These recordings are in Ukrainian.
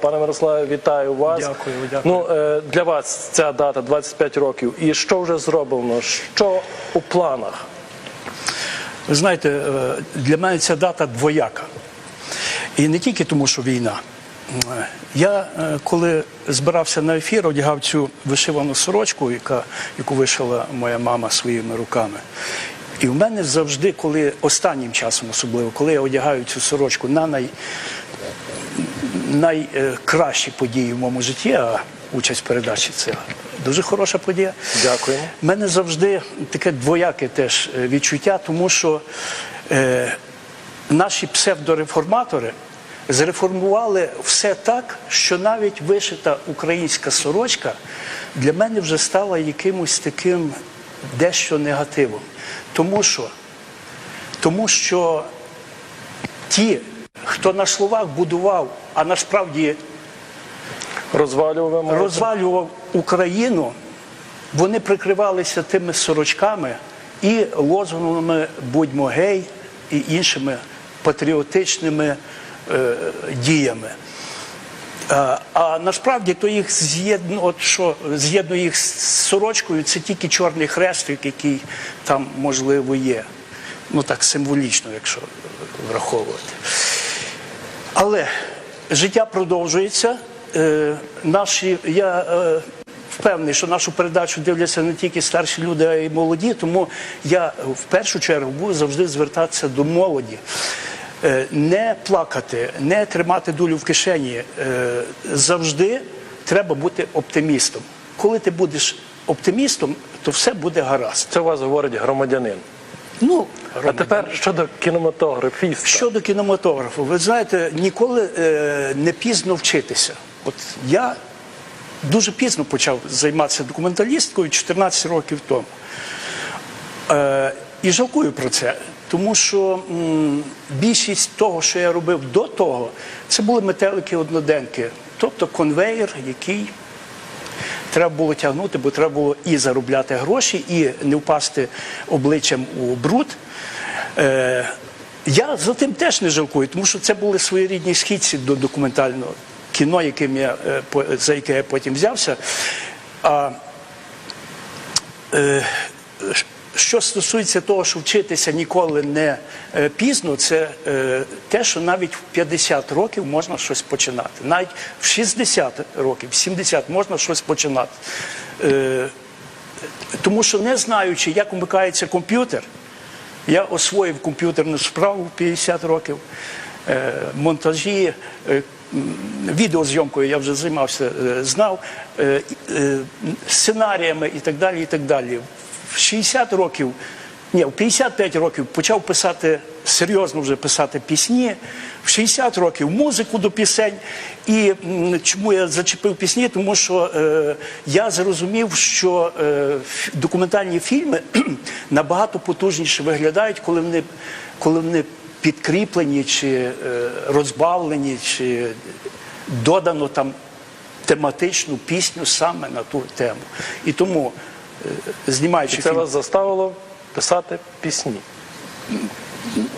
Пане Мирославе, вітаю вас. Дякую, дякую. Ну, е, для вас ця дата 25 років. І що вже зроблено? Що у планах? Ви знаєте, е, для мене ця дата двояка. І не тільки тому, що війна. Е, Я коли збирався на ефір, одягав цю вишивану сорочку, яка, яку вишила моя мама своїми руками. І в мене завжди, коли останнім часом особливо, коли я одягаю цю сорочку на най, найкращі події в моєму житті, а участь в передачі це дуже хороша подія. Дякуємо. У мене завжди таке двояке теж е, відчуття, тому що е, наші псевдореформатори зреформували все так, що навіть вишита українська сорочка для мене вже стала якимось таким дещо негативом. Тому що, тому що ті, хто на словах будував, а насправді Розвалював розвалював Україну, вони прикривалися тими сорочками і лозунгами будьмо гей і іншими патріотичними е, діями. А, а насправді то їх з'єднує, от що з'єднує їх з сорочкою, це тільки чорний хрестик, який там можливо є. Ну так символічно, якщо враховувати. Але життя продовжується. Е, наші, я е, впевнений, що нашу передачу дивляться не тільки старші люди, а й молоді. Тому я в першу чергу буду завжди звертатися до молоді. Е, не плакати, не тримати дулю в кишені. Е, завжди треба бути оптимістом. Коли ти будеш оптимістом, то все буде гаразд. Це у вас говорить громадянин. Ну, А тепер щодо кінематографіста. Щодо кінематографу, ви знаєте, ніколи е, не пізно вчитися. От я дуже пізно почав займатися документалісткою 14 років тому. Е, і жалкую про це, тому що м, більшість того, що я робив до того, це були метелики-одноденки, тобто конвейер, який треба було тягнути, бо треба було і заробляти гроші, і не впасти обличчям у бруд. Е, я за тим теж не жалкую, тому що це були своєрідні східці до документального кіно, яким я, е, за яке я потім взявся. А, е, що стосується того, що вчитися ніколи не е, пізно, це е, те, що навіть в 50 років можна щось починати. Навіть в 60 років, в 70 можна щось починати. Е, тому що не знаючи, як вмикається комп'ютер, я освоїв комп'ютерну справу в 50 років, монтажі, відеозйомкою я вже займався, знав, сценаріями і так далі. і так далі. В 60 років, ні, в 55 років почав писати, серйозно вже писати пісні, в 60 років музику до пісень. І чому я зачепив пісні? Тому що е, я зрозумів, що е, документальні фільми набагато потужніше виглядають, коли вони, коли вони підкріплені чи е, розбавлені, чи додано там тематичну пісню саме на ту тему. І тому, знімаючи І це фільм, вас заставило писати пісні.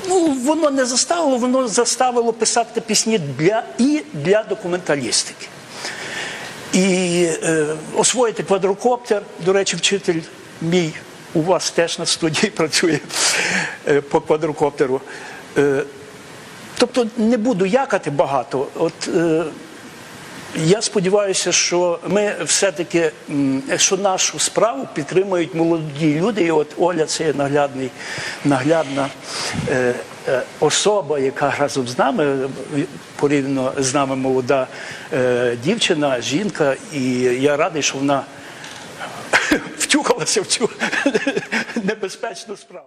ну воно не заставило, воно заставило писати пісні для і для документалістики. І е, освоїти квадрокоптер, до речі, вчитель мій у вас теж на студії працює е, по квадрокоптеру. Е, тобто не буду якати багато. От е, я сподіваюся, що ми все-таки що нашу справу підтримують молоді люди. І от Оля це наглядний, наглядна е, е, особа, яка разом з нами порівняно з нами молода е, дівчина, жінка, і я радий, що вона втюхалася в цю небезпечну справу.